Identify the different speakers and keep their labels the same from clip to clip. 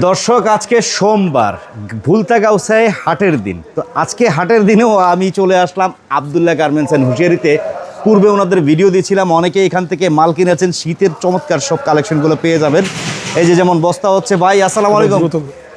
Speaker 1: দর্শক, আজকে সোমবার, ভুলতা গাউসায় হাটের দিন। তো আজকে হাটের দিনেও আমি চলে আসলাম আবদুল্লাহ গার্মেন্টস অ্যান্ড হুঁশিয়ারিতে। পূর্বে ওনাদের ভিডিও দিয়েছিলাম, অনেকে এখান থেকে মাল কিনেছেন, শীতের চমৎকার সব কালেকশনগুলো পেয়ে যাবেন। এই যে যেমন বস্তা হচ্ছে, ভাই, আসসালামু আলাইকুম।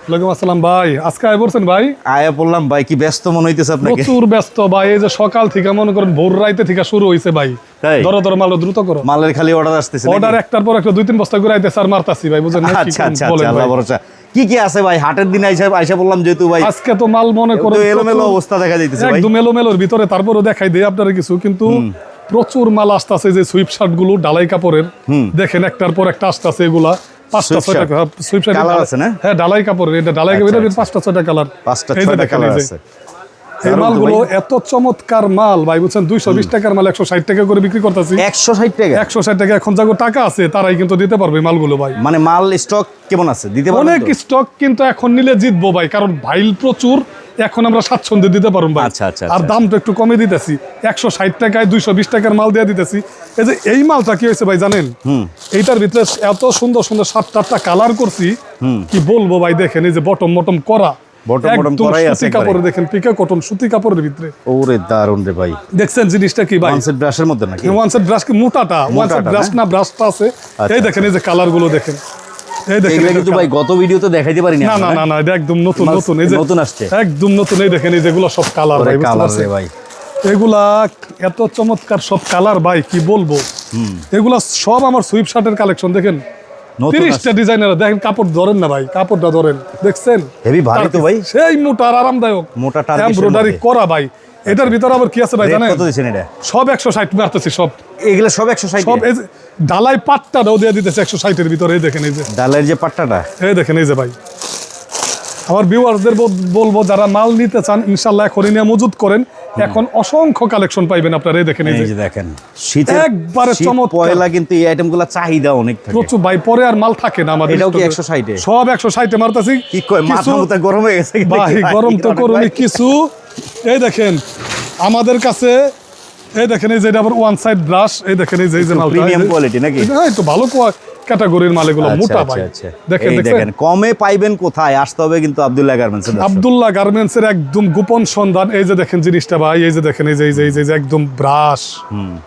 Speaker 2: ওয়ালাইকুম আসসালাম ভাই। আজকে আয় বলছেন ভাই?
Speaker 1: আয়া বললাম ভাই কি ব্যস্ত মনে হইতেছে আপনাকে?
Speaker 2: প্রচুর ব্যস্ত ভাই এই যে সকাল থেকে মনে করেন ভোর রাইতে থেকে শুরু হয়েছে ভাই।
Speaker 1: তাই?
Speaker 2: ধরো ধরো মাল দ্রুত করো।
Speaker 1: মালের খালি অর্ডার আসতেছে
Speaker 2: অর্ডার একটার পর একটা দুই তিন বস্তা করে আইতেছে আর মারতাছি ভাই বুঝেন কি
Speaker 1: আচ্ছা আচ্ছা আচ্ছা আল্লাহ ভরসা। কি কি আছে ভাই? হাটের দিন আইসা আইসা বললাম যেহেতু ভাই।
Speaker 2: আজকে তো মাল মনে করে
Speaker 1: এলোমেলো অবস্থা দেখা যাইতেছে ভাই।
Speaker 2: একদম এলোমেলোর ভিতরে তারপরে দেখাই দিই আপনারা কিছু কিন্তু প্রচুর মাল আসতেছে যে সুইপ শার্টগুলো ডালাই কাপড়ের। দেখেন একটার পর একটা আসতেছে এগুলা। পাঁচটা ছয়টা। সুইপ শার্ট
Speaker 1: আছে না?
Speaker 2: হ্যাঁ ডালাই কাপড় এটা ডালাই
Speaker 1: কাপড়
Speaker 2: কাপড়ের
Speaker 1: আচ্ছা।
Speaker 2: পাঁচটা ছয়টা কালার
Speaker 1: পাঁচটা ছয়টা কালার আছে
Speaker 2: এই মালগুলো এত চমৎকার মাল ভাই বুঝছেন? দুইশো বিশ টাকার মাল একশো ষাট টাকা করে বিক্রি করতেছি।
Speaker 1: একশো ষাট টাকা।
Speaker 2: একশো ষাট টাকা এখন যাগো টাকা আছে তারাই কিন্তু দিতে পারবে মালগুলো ভাই।
Speaker 1: মানে মাল স্টক কেমন আছে? দিতে পারবেন
Speaker 2: অনেক স্টক কিন্তু এখন নিলে জিতবো ভাই কারণ ভাইল প্রচুর এখন আমরা স্বাচ্ছন্দ্যে দিতে পারব ভাই।
Speaker 1: আচ্ছা, আচ্ছা,
Speaker 2: আর
Speaker 1: আচ্ছা।
Speaker 2: দামটা একটু কমে দিতেছি। একশো ষাট টাকায় দুইশো বিশ টাকার মাল দিয়ে দিতেছি। এই যে এই মালটা কি হয়েছে ভাই জানেন? এইটার ভিতরে এত সুন্দর সুন্দর সাত আটটা কালার করছি কি বলব ভাই দেখেন এই যে বটম বটম করা। একদম
Speaker 1: করাই আছে
Speaker 2: কাপড় দেখেন পিকা কটন সুতি কাপড়ের ভিতরে।
Speaker 1: ওরে দারুণ রে ভাই।
Speaker 2: দেখছেন জিনিসটা কি ভাই?
Speaker 1: কনসেপ্ট ব্রাশের মধ্যে নাকি?
Speaker 2: ওয়ানসেট ব্রাশ কি মোটাটা? ওয়ানসেট ব্রাশ
Speaker 1: না?
Speaker 2: না ব্রাশটা আছে। এই দেখেন এই যে কালারগুলো দেখেন। এই দেখেন
Speaker 1: কিন্তু ভাই গত ভিডিওতে দেখাইতে পারিনি
Speaker 2: না না না না এটা একদম নতুন নতুন। এই যে
Speaker 1: নতুন আসছে।
Speaker 2: একদম নতুন এই দেখেন এই যেগুলো সব কালার ভাই
Speaker 1: কালার রে ভাই।
Speaker 2: এগুলা এত চমৎকার সব কালার ভাই কি বলব? এগুলা সব আমার সুইপ শার্টের কালেকশন দেখেন? তিরিশটা ডিজাইনার দেখেন কাপড় ধরেন না ভাই কাপড়টা ধরেন দেখছেন?
Speaker 1: হেভি ভারী তো ভাই।
Speaker 2: সেই মোটা আর আরামদায়ক।
Speaker 1: মোটা
Speaker 2: এমব্রয়ডারি করা ভাই। এটার ভিতরে আবার কি আছে ভাই জানেন?
Speaker 1: কত দিছেন এটা?
Speaker 2: সব একশো ষাট মারতেছি সব।
Speaker 1: এগুলো সব একশো ষাট
Speaker 2: সব এই যে ডালাই পাট্টাটাও দিয়ে দিতেছে একশো ষাটের ভিতরে এই দেখেন এই যে।
Speaker 1: ডালের যে পাট্টাটা?
Speaker 2: এই দেখেন এই যে ভাই। আমার ভিউয়ারদের বলব যারা মাল নিতে চান ইনশাল্লাহ এখনই নিয়ে মজুত করেন। এখন অসংখ্য কালেকশন পাইবেন আপনারা এই দেখেন এই যে
Speaker 1: দেখেন শীতের
Speaker 2: একবারে চমৎকার।
Speaker 1: পয়লা কিন্তু এই আইটেমগুলো চাহিদা অনেক থাকে।
Speaker 2: প্রচুর ভাই পরে আর মাল থাকে না আমাদের
Speaker 1: এটাও কি 160 এ?
Speaker 2: সব একশো ষাটে মারতাছি।
Speaker 1: কি কয় মাথা
Speaker 2: কিছু-
Speaker 1: গরম হয়ে গেছে
Speaker 2: ভাই গরম তো
Speaker 1: অনেক
Speaker 2: করুনি কিছু। এই দেখেন আমাদের কাছে এই দেখেন এই যে এটা আবার ওয়ান সাইড ব্রাশ এই দেখেন এই যে এই যে এই যে-
Speaker 1: quality নাকি?
Speaker 2: হ্যাঁ একটু ভালো ক্যাটাগরির মাল এগুলো
Speaker 1: আচ্ছা,
Speaker 2: মোটা
Speaker 1: আচ্ছা,
Speaker 2: ভাই।
Speaker 1: আচ্ছা।
Speaker 2: দেখেন দেখেন
Speaker 1: কমে পাইবেন কোথায়? আসতে হবে কিন্তু আব্দুল্লাহ গার্মেন্টস
Speaker 2: আব্দুল্লাহ গার্মেন্টস এর একদম গোপন সন্ধান। এই যে দেখেন জিনিসটা ভাই এই যে দেখেন এই যে এই যে এই যে- এই যে একদম ব্রাশ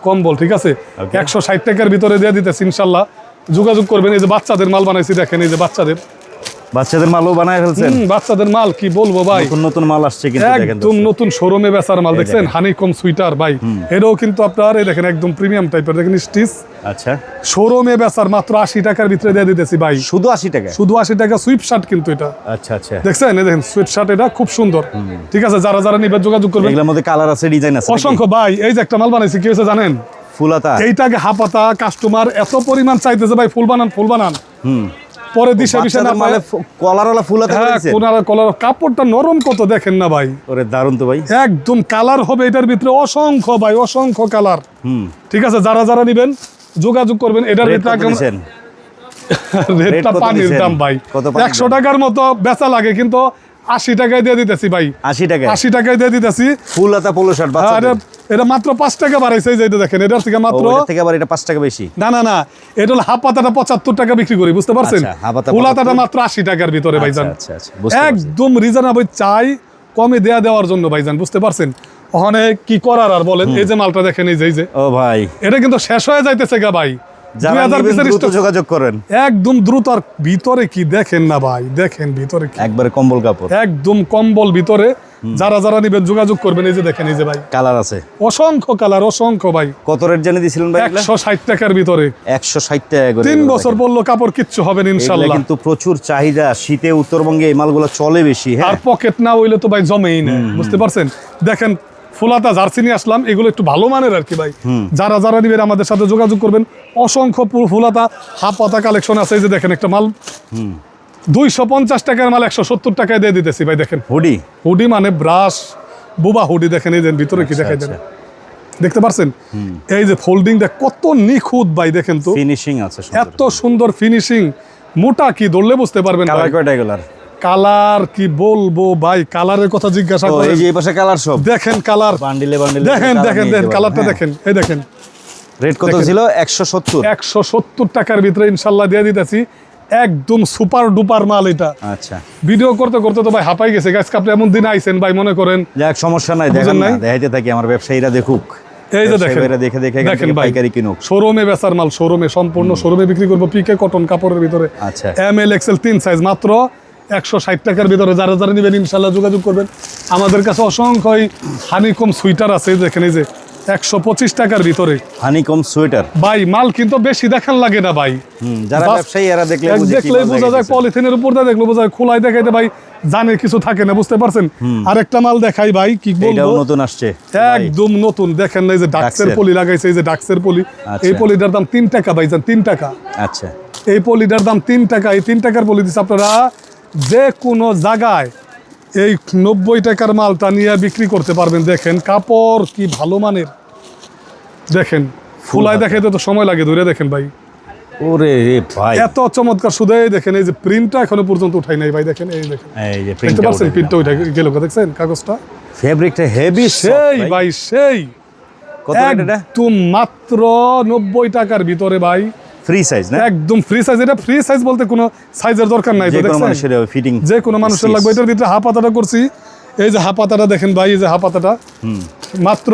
Speaker 2: কম্বল ঠিক আছে? একশো ষাট টাকার ভিতরে দিয়ে দিতেছি ইনশাল্লাহ। যোগাযোগ করবেন এই যে বাচ্চাদের মাল বানাইছি দেখেন এই যে বাচ্চাদের।
Speaker 1: বাচ্চাদের মালও বানায় ফেলছেন?
Speaker 2: বাচ্চাদের মাল কি বলব ভাই?
Speaker 1: নতুন নতুন মাল আসছে কিন্তু দেখেন
Speaker 2: একদম নতুন শোরুমে বেচার মাল দেখছেন? হানিকম সুইটার ভাই। এটাও কিন্তু আপনার এই দেখেন একদম প্রিমিয়াম টাইপের দেখেন স্টিচ
Speaker 1: আচ্ছা।
Speaker 2: শোরুমে বেচার মাত্র আশি টাকার ভিতরে দিয়ে দিতেছি ভাই।
Speaker 1: শুধু আশি টাকা?
Speaker 2: শুধু আশি টাকা সুইপ শার্ট কিন্তু এটা।
Speaker 1: আচ্ছা আচ্ছা।
Speaker 2: দেখছেন? এই দেখেন সুইপ শার্ট এটা খুব সুন্দর। ঠিক আছে যারা যারা নিবে যোগাযোগ করবেন।
Speaker 1: এগুলোর মধ্যে কালার আছে ডিজাইন আছে
Speaker 2: অসংখ্য ভাই। এই যে একটা মাল বানাইছি কি হয়েছে জানেন?
Speaker 1: ফুলাতা।
Speaker 2: এইটাকে হাপাতা কাস্টমার এত পরিমাণ চাইতেছে ভাই ফুল বানান ফুল বানান। পরে দিশা বিষয় না
Speaker 1: ফুলাতা
Speaker 2: হ্যাঁ
Speaker 1: করেছে
Speaker 2: কলার কাপড়টা নরম কত দেখেন না ভাই?
Speaker 1: ওরে দারুণ তো ভাই।
Speaker 2: একদম কালার হবে এটার ভিতরে। অসংখ্য ভাই অসংখ্য কালার।
Speaker 1: হুম।
Speaker 2: ঠিক আছে যারা যারা নিবেন যোগাযোগ করবেন। এটার ভিতরে রেটটা পানির দাম ভাই। একশো? টাকার মতো বেচা লাগে কিন্তু আশি টাকায় দিয়ে দিতেছি ভাই।
Speaker 1: আশি টাকা
Speaker 2: আশি টাকায় দিয়ে দিতেছি।
Speaker 1: ফুলাতা পোলো শার্ট বাচ্চাদের?
Speaker 2: এটা মাত্র পাঁচ টাকা বাড়াইছে এই যে এটা দেখেন এটার থেকে মাত্র
Speaker 1: থেকে আবার এটা পাঁচ টাকা বেশি।
Speaker 2: না না না এটা হলো হাফ পাতাটা পঁচাত্তর টাকা বিক্রি করি বুঝতে পারছেন?
Speaker 1: আচ্ছা,
Speaker 2: ফুলাতাটা
Speaker 1: 75
Speaker 2: মাত্র আশি টাকার ভিতরে ভাইজান।
Speaker 1: আচ্ছা আচ্ছা বুঝতে পারছি।
Speaker 2: একদম রিজনেবল চাই কমে দেয়া দেওয়ার জন্য ভাইজান বুঝতে পারছেন? ওখানে কি করার আর বলেন? এই যে মালটা দেখেন এই যে এই যে।
Speaker 1: ও ভাই।
Speaker 2: এটা কিন্তু শেষ হয়ে যাইতেছে গা ভাই।
Speaker 1: যারা
Speaker 2: 2000
Speaker 1: নিবেন
Speaker 2: পিসের
Speaker 1: দ্রুত
Speaker 2: stock-
Speaker 1: যোগাযোগ করেন।
Speaker 2: একদম দ্রুত আর ভিতরে কি দেখেন না ভাই? দেখেন ভিতরে
Speaker 1: একবারে কম্বল কাপড়।
Speaker 2: একদম কম্বল ভিতরে। যারা যারা নিবেন যোগাযোগ করবেন এই যে দেখেন এই যে ভাই।
Speaker 1: কালার আছে।
Speaker 2: অসংখ্য কালার অসংখ্য ভাই।
Speaker 1: কত রেট জানিয়ে দিয়েছিলেন ভাই
Speaker 2: একশো ষাট টাকার ভিতরে।
Speaker 1: একশো ষাট টাকা করে
Speaker 2: তিন বছর বলল কাপড় কিচ্ছু হবে না
Speaker 1: এগুলা
Speaker 2: ইনশাল্লাহ
Speaker 1: কিন্তু প্রচুর চাহিদা শীতে উত্তরবঙ্গে এই মালগুলো চলে বেশি হ্যাঁ?
Speaker 2: আর পকেট না হইলে তো ভাই জমেই না বুঝতে পারছেন? দেখেন ফুলাতা জার্সি নিয়ে আসলাম এগুলো একটু ভালো মানের আর কি ভাই। যারা যারা নিবেন আমাদের সাথে যোগাযোগ করবেন। অসংখ্য ফুলাতা হাফ পাতা কালেকশন আছে এই যে দেখেন একটা মাল। দুইশো পঞ্চাশ টাকার মাল একশো সত্তর টাকায় দিয়ে দিতেছি ভাই দেখেন।
Speaker 1: হুডি?
Speaker 2: হুডি মানে ব্রাশ বুবা হুডি দেখেন এই যে ভিতরে কি দেখাই দেন। দেখতে পারছেন? এই যে ফোল্ডিং দেখ কত নিখুঁত ভাই দেখেন তো।
Speaker 1: ফিনিশিং আছে
Speaker 2: এত সুন্দর ফিনিশিং। মোটা কি ধরলে বুঝতে পারবেন
Speaker 1: কালার কয়টা এগুলার?
Speaker 2: কালার কি বলব ভাই? কালারের কথা জিজ্ঞাসা
Speaker 1: ও,
Speaker 2: করেন।
Speaker 1: এই যে এই পাশে কালার সব।
Speaker 2: দেখেন কালার।
Speaker 1: বান্ডিলে বান্ডিলে
Speaker 2: দেখেন দেখেন দেখেন কালারটা দেখেন এই দেখেন।
Speaker 1: রেট কত ছিল? একশো সত্তর।
Speaker 2: একশো সত্তর টাকার ভিতরে ইনশাল্লাহ দিয়ে দিতেছি। একদম সুপার ডুপার মাল এটা।
Speaker 1: আচ্ছা।
Speaker 2: ভিডিও করতে করতে তো ভাই হাঁপাই গেছে। গাছ আপনি এমন দিন আইছেন ভাই মনে করেন।
Speaker 1: যাক সমস্যা নাই দেখেন না দেখাইতে থাকি আমার ব্যবসায়ীরা দেখুক।
Speaker 2: এই যে দেখেন
Speaker 1: দেখে দেখে এখান
Speaker 2: দেখেন
Speaker 1: পাইকারি কিনুক।
Speaker 2: শোরুমে বেচার মাল শোরুমে সম্পূর্ণ শোরুমে বিক্রি করব পিকে কটন কাপড়ের ভিতরে।
Speaker 1: আচ্ছা।
Speaker 2: এম এল এক্সেল তিন সাইজ মাত্র একশো ষাট টাকার ভিতরে। যারা যারা নেবেন ইনশাল্লাহ যোগাযোগ করবেন। আমাদের কাছে অসংখ্য হানিকম সুইটার আছে দেখেন এই যে। একশো পঁচিশ টাকার ভিতরে।
Speaker 1: Honeycomb sweater.
Speaker 2: ভাই মাল কিন্তু বেশি দেখান লাগে না ভাই।
Speaker 1: যারা ব্যবসায়ী এরা দেখলে
Speaker 2: এক
Speaker 1: বুঝে
Speaker 2: যায় পলিথিনের উপর দিয়ে দেখলে বোঝা যায় খোলায় দেখাইতে ভাই জানে কিছু থাকে না বুঝতে পারছেন? আরেকটা মাল দেখাই ভাই কি বলব?
Speaker 1: নতুন আসছে।
Speaker 2: একদম নতুন দেখেন না এই যে
Speaker 1: ডাক্সের।
Speaker 2: পলি লাগাইছে এই যে ডাক্সের পলি।
Speaker 1: আচ্ছা।
Speaker 2: এই পলিটার দাম তিন টাকা ভাই জান তিন টাকা।
Speaker 1: আচ্ছা।
Speaker 2: এই পলিটার দাম তিন টাকা এই তিন টাকার পলি দিচ্ছে আপনারা যে কোনো জায়গায় এই নব্বই টাকার মালটা নিয়ে বিক্রি করতে পারবেন দেখেন কাপড় কি ভালো মানের। দেখেন ফুলায়
Speaker 1: হাতা।
Speaker 2: দেখাইতে তো সময় লাগে ধরে দেখেন ভাই।
Speaker 1: ওরে ভাই।
Speaker 2: এত চমৎকার এই দেখেন এই যে প্রিন্টটা এখনও পর্যন্ত উঠাই নাই ভাই দেখেন এই দেখেন।
Speaker 1: এই যে প্রিন্টটা
Speaker 2: পাচ্ছেন? প্রিন্টটা উঠে গেল দেখছেন? কাগজটা?
Speaker 1: ফেব্রিকটা হেভি
Speaker 2: সেই ভাই। সেই।
Speaker 1: কত এটা?
Speaker 2: একদম মাত্র নব্বই টাকার ভিতরে ভাই।
Speaker 1: ফ্রি সাইজ না?
Speaker 2: একদম ফ্রি সাইজ এটা ফ্রি সাইজ বলতে কোনো সাইজের দরকার নাই তো দেখছেন?
Speaker 1: মানুষের ফিটিং
Speaker 2: যে কোনো মানুষের লাগবে এটার ভিতরে হাফ পাতাটা করছি। এই যে হাফ পাতাটা দেখেন ভাই এই যে হাফ পাতাটা মাত্র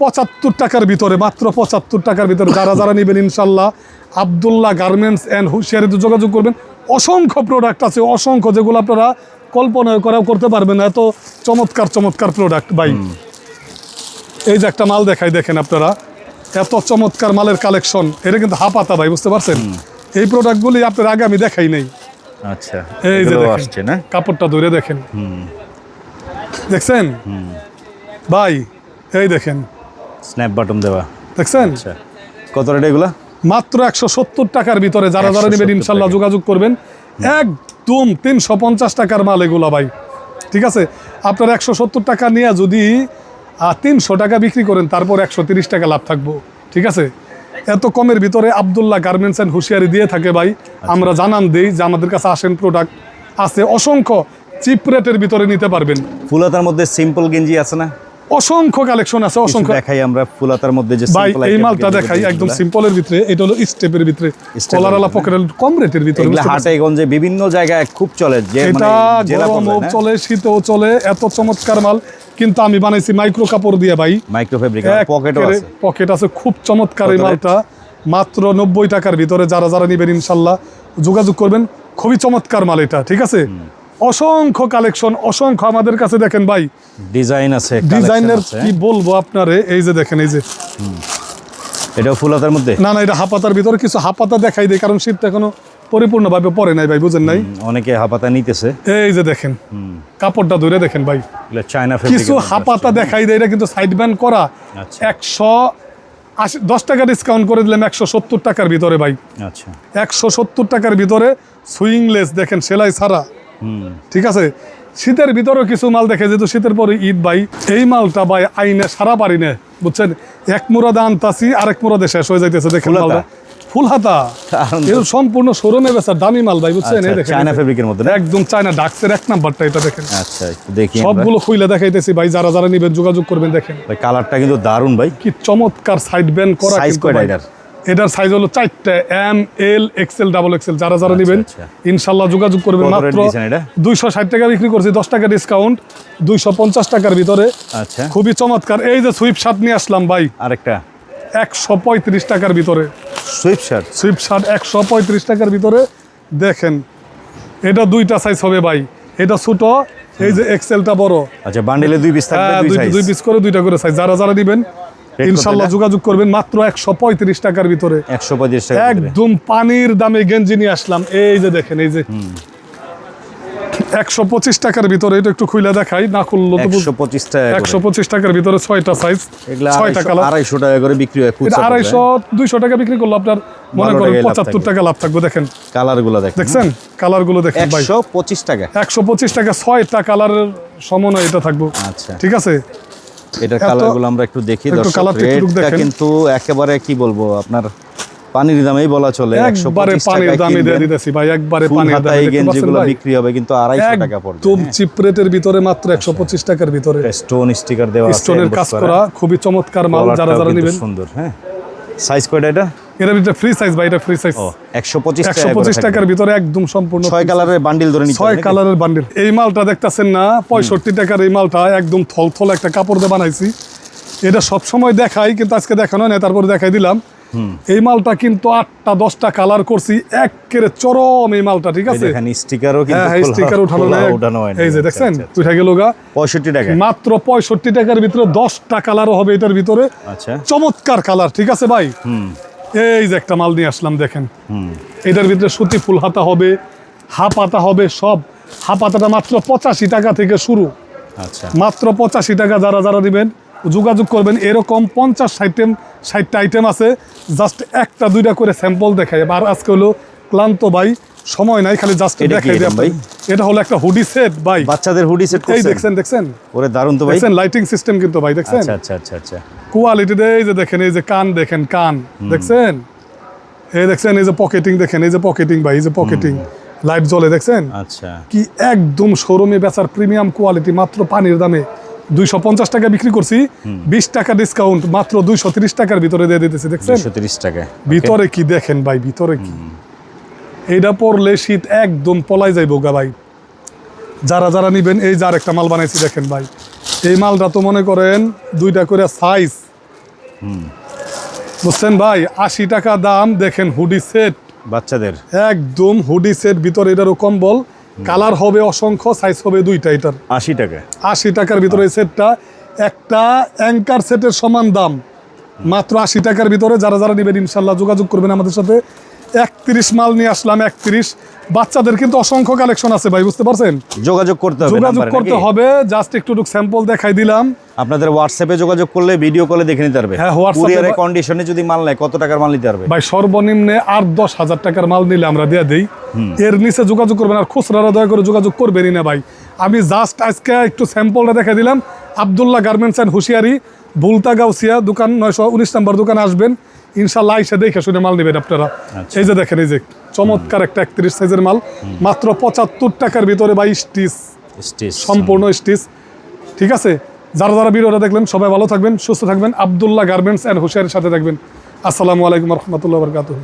Speaker 2: পঁচাত্তর টাকার ভিতরে মাত্র পঁচাত্তর টাকার ভিতরে। যারা যারা নেবেন ইনশাল্লাহ আবদুল্লাহ গার্মেন্টস অ্যান্ড হুশিয়ারিতে যোগাযোগ করবেন। অসংখ্য প্রোডাক্ট আছে অসংখ্য যেগুলো আপনারা কল্পনা করাও করতে পারবেন না। এত চমৎকার চমৎকার প্রোডাক্ট ভাই। এই যে একটা মাল দেখাই দেখেন আপনারা। এত চমৎকার মালের কালেকশন এটা কিন্তু হাপাতা ভাই বুঝতে পারছেন? এই প্রোডাক্টগুলি আপনার আগে আমি দেখাই নাই।
Speaker 1: আচ্ছা
Speaker 2: এই যে
Speaker 1: আসছে না?
Speaker 2: কাপড়টা ধরে দেখেন। দেখছেন? ভাই এই দেখেন।
Speaker 1: স্ন্যাপ বাটন দেওয়া
Speaker 2: দেখছেন?
Speaker 1: আচ্ছা। কত রেট এগুলো?
Speaker 2: মাত্র একশো সত্তর টাকার ভিতরে যারা যারা নেবেন ইনশাল্লাহ যোগাযোগ করবেন। একদম তিনশো পঞ্চাশ টাকার মাল এগুলো ভাই। ঠিক আছে? আপনার একশো সত্তর টাকা নিয়ে যদি তিনশো টাকা বিক্রি করেন তারপর একশো তিরিশ টাকা লাভ থাকব। ঠিক আছে? এত কমের ভিতরে আবদুল্লাহ গার্মেন্টস অ্যান্ড হুঁশিয়ারি দিয়ে থাকে ভাই।
Speaker 1: আচ্ছা।
Speaker 2: আমরা জানান দিই যে আমাদের কাছে আসেন প্রোডাক্ট আছে অসংখ্য চিপ রেটের ভিতরে নিতে পারবেন।
Speaker 1: ফুলাতার মধ্যে সিম্পল গেঞ্জি আছে না?
Speaker 2: অসংখ্য কালেকশন আছে অসংখ্য
Speaker 1: দেখাই আমরা ফুলাতার মধ্যে যে
Speaker 2: ভাই এই মালটা দেখাই একদম সিম্পলের ভিতরে এটা হলো স্টেপের ভিতরে।
Speaker 1: Step-এর
Speaker 2: কলারালা পকেটের কম রেটের ভিতরে
Speaker 1: এগুলা
Speaker 2: বুঝতে পারছেন?
Speaker 1: হাটে গঞ্জে বিভিন্ন জায়গায় খুব চলে যে মানে
Speaker 2: এটা গরমও চলে শীতেও চলে এত চমৎকার মাল। কিন্তু আমি বানাইছি মাইক্রো কাপড় দিয়ে ভাই।
Speaker 1: মাইক্রো ফেব্রিক পকেটও আছে।
Speaker 2: পকেট আছে খুব চমৎকার এই মালটা। মাত্র নব্বই টাকার ভিতরে যারা যারা নেবেন ইনশাল্লাহ যোগাযোগ করবেন। খুবই চমৎকার মাল এটা ঠিক আছে? অসংখ্য কালেকশন অসংখ্য আমাদের কাছে দেখেন ভাই।
Speaker 1: ডিজাইন আছে
Speaker 2: ডিজাইনের কি বলব আপনারে? এই যে দেখেন এই যে।
Speaker 1: এটা ফুলাতার মধ্যে?
Speaker 2: না না এটা হাপাতার ভিতরে কিছু হাপাতা দেখাই দেয় কারণ শীতটা এখনও পরিপূর্ণভাবে পরে নাই ভাই বুঝেন নাই?
Speaker 1: অনেকে হাপাতা নিতেছে।
Speaker 2: এই যে দেখেন কাপড়টা ধরে দেখেন ভাই।
Speaker 1: চায়না
Speaker 2: কিছু হাপাতা দেখাই দেয় এটা কিন্তু সাইড ব্যান্ড করা।
Speaker 1: আচ্ছা।
Speaker 2: একশো আশি দশ টাকা ডিসকাউন্ট করে দিলাম একশো সত্তর টাকার ভিতরে ভাই।
Speaker 1: আচ্ছা।
Speaker 2: একশো সত্তর টাকার ভিতরে সুইংলেস দেখেন সেলাই ছাড়া। ঠিক আছে? শীতের ভিতরেও কিছু মাল দেখে যেহেতু শীতের পরে ঈদ ভাই এই মালটা ভাই আইনে সারা পারি না বুঝছেন? এক মুরাদে আনতাছি আরেক মুরাদে শেষ হয়ে যাইতেছে দেখেন
Speaker 1: ফুল হাতা?
Speaker 2: মালটা। ফুল হাতা। এর সম্পূর্ণ শোরুমে বেচা দামি মাল ভাই বুঝছেন? এই দেখেন।
Speaker 1: চায়না ফেব্রিকের মধ্যে
Speaker 2: একদম চায়না ডাক্সের এক নাম্বারটা এটা দেখেন।
Speaker 1: আচ্ছা দেখি
Speaker 2: সবগুলো খুইলে দেখাইতেছি ভাই যারা যারা নিবেন যোগাযোগ করবেন দেখেন।
Speaker 1: ভাই কালারটা কিন্তু দারুণ ভাই।
Speaker 2: কি চমৎকার সাইড ব্যান্ড করা কিন্তু
Speaker 1: কয়টা। এটার?
Speaker 2: সাইজ হলো চারটে M L X L double X L যারা যারা নেবেন
Speaker 1: আচ্ছা।
Speaker 2: ইনশাল্লাহ যোগাযোগ করবেন মাত্র দুইশো ষাট টাকা বিক্রি করছি দশ টাকা ডিসকাউন্ট দুইশো পঞ্চাশ টাকার ভিতরে।
Speaker 1: আচ্ছা।
Speaker 2: খুবই চমৎকার। এই যে সুইপ শার্ট নিয়ে আসলাম ভাই।
Speaker 1: আরেকটা।
Speaker 2: একশো পঁয়ত্রিশ টাকার ভিতরে।
Speaker 1: সুইপ শার্ট
Speaker 2: সুইপ শার্ট একশো পঁয়ত্রিশ টাকার ভিতরে। দেখেন এটা দুইটা সাইজ হবে ভাই। এটা ছোট এই যে এক্সেলটা বড়।
Speaker 1: আচ্ছা বান্ডেলে দুই পিস থাকবে
Speaker 2: হ্যাঁ,
Speaker 1: দুই
Speaker 2: পিস করে দুইটা করে সাইজ যারা যারা নিবেন ইনশাল্লাহ যোগাযোগ করবেন মাত্র একশো পঁয়ত্রিশ টাকার ভিতরে।
Speaker 1: একশো পঁয়ত্রিশ টাকা
Speaker 2: একদম পানির দামে গেঞ্জি নিয়ে আসলাম। এই যে দেখেন এই যে একশো পঁচিশ টাকার ভিতরে এটা একটু খুলে দেখাই না খুললো
Speaker 1: একশো পঁচিশ টাকা
Speaker 2: টাকার ভিতরে ছয়টা সাইজ ছয়টা
Speaker 1: আড়াইশো-
Speaker 2: কালার
Speaker 1: আড়াইশো টাকা করে বিক্রি হয়
Speaker 2: আড়াইশো দুইশো টাকা বিক্রি করল আপনার মনে করেন পঁচাত্তর টাকা লাভ থাকবে দেখেন।
Speaker 1: কালারগুলো দেখেন।
Speaker 2: দেখছেন? কালারগুলো দেখেন
Speaker 1: একশো পঁচিশ টাকা।
Speaker 2: একশো পঁচিশ টাকা ছয়টা কালারের সমন্বয় এটা থাকব।
Speaker 1: আচ্ছা।
Speaker 2: ঠিক আছে?
Speaker 1: এটার কালারগুলো কালারগুলো আমরা একটু দেখি দর্শক রেটটা কিন্তু একেবারে কি বলব আপনার পানির দামেই বলা চলে
Speaker 2: একবারে পানির দামে দিয়ে দিতেছি ভাই একবারে পানির দামে?
Speaker 1: বিক্রি হবে কিন্তু আড়াইশো টাকা পড়বে।
Speaker 2: একদম চিপ রেটের ভিতরে মাত্র একশো পঁচিশ টাকার ভিতরে।
Speaker 1: স্টোন স্টিকার দেওয়া আছে
Speaker 2: স্টোনের কাজ
Speaker 1: করা।
Speaker 2: খুবই চমৎকার মাল যারা যারা
Speaker 1: কিন্তু
Speaker 2: নেবেন।
Speaker 1: সুন্দর হ্যাঁ? সাইজ কয়টা এটা?
Speaker 2: এর ভিতরে ফ্রি সাইজ ভাই এটা ফ্রি সাইজ
Speaker 1: ও একশো পঁচিশ
Speaker 2: একশো পঁচিশ টাকার ভিতরে একদম সম্পূর্ণ
Speaker 1: ছয় কালারের বান্ডিল ধরে নিতে
Speaker 2: ছয় কালারের বান্ডিল এই মালটা দেখতাছেন না? পঁয়ষট্টি টাকার এই মালটা একদম থলথল একটা কাপড় দিয়ে বানাইছি। এটা সব সময় দেখাই কিন্তু আজকে দেখানো না তারপরে দেখাই দিলাম। এই মালটা কিন্তু আটটা দশটা কালার করছি একেবারে চরম এই মালটা ঠিক আছে?
Speaker 1: স্টিকারও কিন্তু
Speaker 2: হ্যাঁ হ্যাঁ স্টিকার উঠানো। এই যে
Speaker 1: আচ্ছা,
Speaker 2: দেখছেন?
Speaker 1: আচ্ছা, আচ্ছা।
Speaker 2: গেল গা।
Speaker 1: পঁয়ষট্টি টাকা
Speaker 2: মাত্র পঁয়ষট্টি টাকার ভিতরে দশটা কালারও হবে এটার ভিতরে।
Speaker 1: আচ্ছা।
Speaker 2: চমৎকার কালার ঠিক আছে ভাই? এই যে একটা মাল নিয়ে আসলাম দেখেন। এটার ভিতরে সুতি ফুল হাতা হবে হাফ হাতা হবে সব। হাফ হাতাটা মাত্র পঁচাশি টাকা থেকে শুরু।
Speaker 1: আচ্ছা।
Speaker 2: মাত্র পঁচাশি টাকা যারা যারা দিবেন যোগাযোগ করবেন। এরকম পঞ্চাশ আইটেম ষাটটা আইটেম আছে। জাস্ট একটা দুইটা করে স্যাম্পল দেখাই। আর আজকে হলো ক্লান্ত ভাই সময় নাই খালি জাস্ট দেখাই দিই
Speaker 1: ভাই?
Speaker 2: এটা হলো একটা হুডি সেট ভাই।
Speaker 1: বাচ্চাদের হুডি সেট
Speaker 2: এই দেখছেন দেখছেন?
Speaker 1: ওরে দারুণ তো ভাই।
Speaker 2: দেখছেন লাইটিং সিস্টেম কিন্তু ভাই দেখছেন?
Speaker 1: আচ্ছা আচ্ছা আচ্ছা আচ্ছা।
Speaker 2: কোয়ালিটি এই যে দেখেন এই যে কান দেখেন কান। দেখছেন? এই দেখছেন এই যে পকেটিং দেখেন এই যে পকেটিং ভাই এই যে পকেটিং লাইট জ্বলে দেখছেন?
Speaker 1: আচ্ছা।
Speaker 2: কি একদম শোরুমে বেচার প্রিমিয়াম কোয়ালিটি মাত্র পানির দামে দুইশো পঞ্চাশ টাকা বিক্রি করছি। বিশ টাকা ডিসকাউন্ট মাত্র দুইশো তিরিশ টাকার ভিতরে দিয়ে দিতেছি দেখছেন?
Speaker 1: তিরিশ টাকা
Speaker 2: ভিতরে কি দেখেন ভাই ভিতরে কি? এইটা পরলে শীত একদম পলাই যাইব গা ভাই। যারা যারা নিবেন এই যার একটা মাল বানাইছি দেখেন ভাই। এই মালটা তো মনে করেন দুইটা করে সাইজ বুঝছেন ভাই আশি টাকা দাম দেখেন হুডি সেট
Speaker 1: বাচ্চাদের।
Speaker 2: একদম হুডি সেট ভিতরে এটারও কম্বল। কালার হবে অসংখ্য সাইজ হবে দুইটা এটার।
Speaker 1: আশি টাকা।
Speaker 2: আশি টাকার ভিতরে এই সেটটা একটা অ্যাঙ্কার সেটের সমান দাম। মাত্র আশি টাকার ভিতরে যারা যারা নেবেন ইনশাল্লাহ যোগাযোগ করবেন আমাদের সাথে। একত্রিশ মাল নিয়ে আসলাম একত্রিশ। বাচ্চাদের কিন্তু অসংখ্য কালেকশন আছে ভাই বুঝতে পারছেন?
Speaker 1: যোগাযোগ করতে হবে
Speaker 2: যোগাযোগ করতে হবে জাস্ট একটু স্যাম্পল দেখাই দিলাম।
Speaker 1: আপনাদের হোয়াটসঅ্যাপে যোগাযোগ করলে ভিডিও কলে দেখে নিতে পারবে।
Speaker 2: হ্যাঁ, WhatsApp-এ
Speaker 1: কন্ডিশনে যদি মাল নেয় কত টাকার মাল নিতে পারবে?
Speaker 2: ভাই সর্বনিম্নে আট দশ হাজার টাকার মাল নিলে আমরা দিয়ে দিই। এর নিচে যোগাযোগ করবেন আর খুচরারা দয়া করে যোগাযোগ করবেনই না ভাই। আমি জাস্ট আজকে একটু স্যাম্পলটা দেখা দিলাম। আবদুল্লাহ গার্মেন্টস অ্যান্ড হুশিয়ারি বুলতা গাউসিয়া দোকান নয়শো উনিশ নম্বর দোকান আসবেন। ইনশাল্লাহ এসে দেখে শুনে মাল নেবেন আপনারা।
Speaker 1: আচ্ছা।
Speaker 2: এই যে দেখেন এই যে চমৎকার একটা একত্রিশ সাইজের মাল। মাত্র পঁচাত্তর টাকার ভিতরে বা স্টিচ। সম্পূর্ণ স্টিচ। ঠিক আছে? যারা যারা ভিডিওটা দেখলেন সবাই ভালো থাকবেন সুস্থ থাকবেন। আবদুল্লাহ গার্মেন্টস অ্যান্ড হুশিয়ারের সাথে থাকবেন। আসসালামু আলাইকুম রহমতুল্লাহ বরকাতুহ।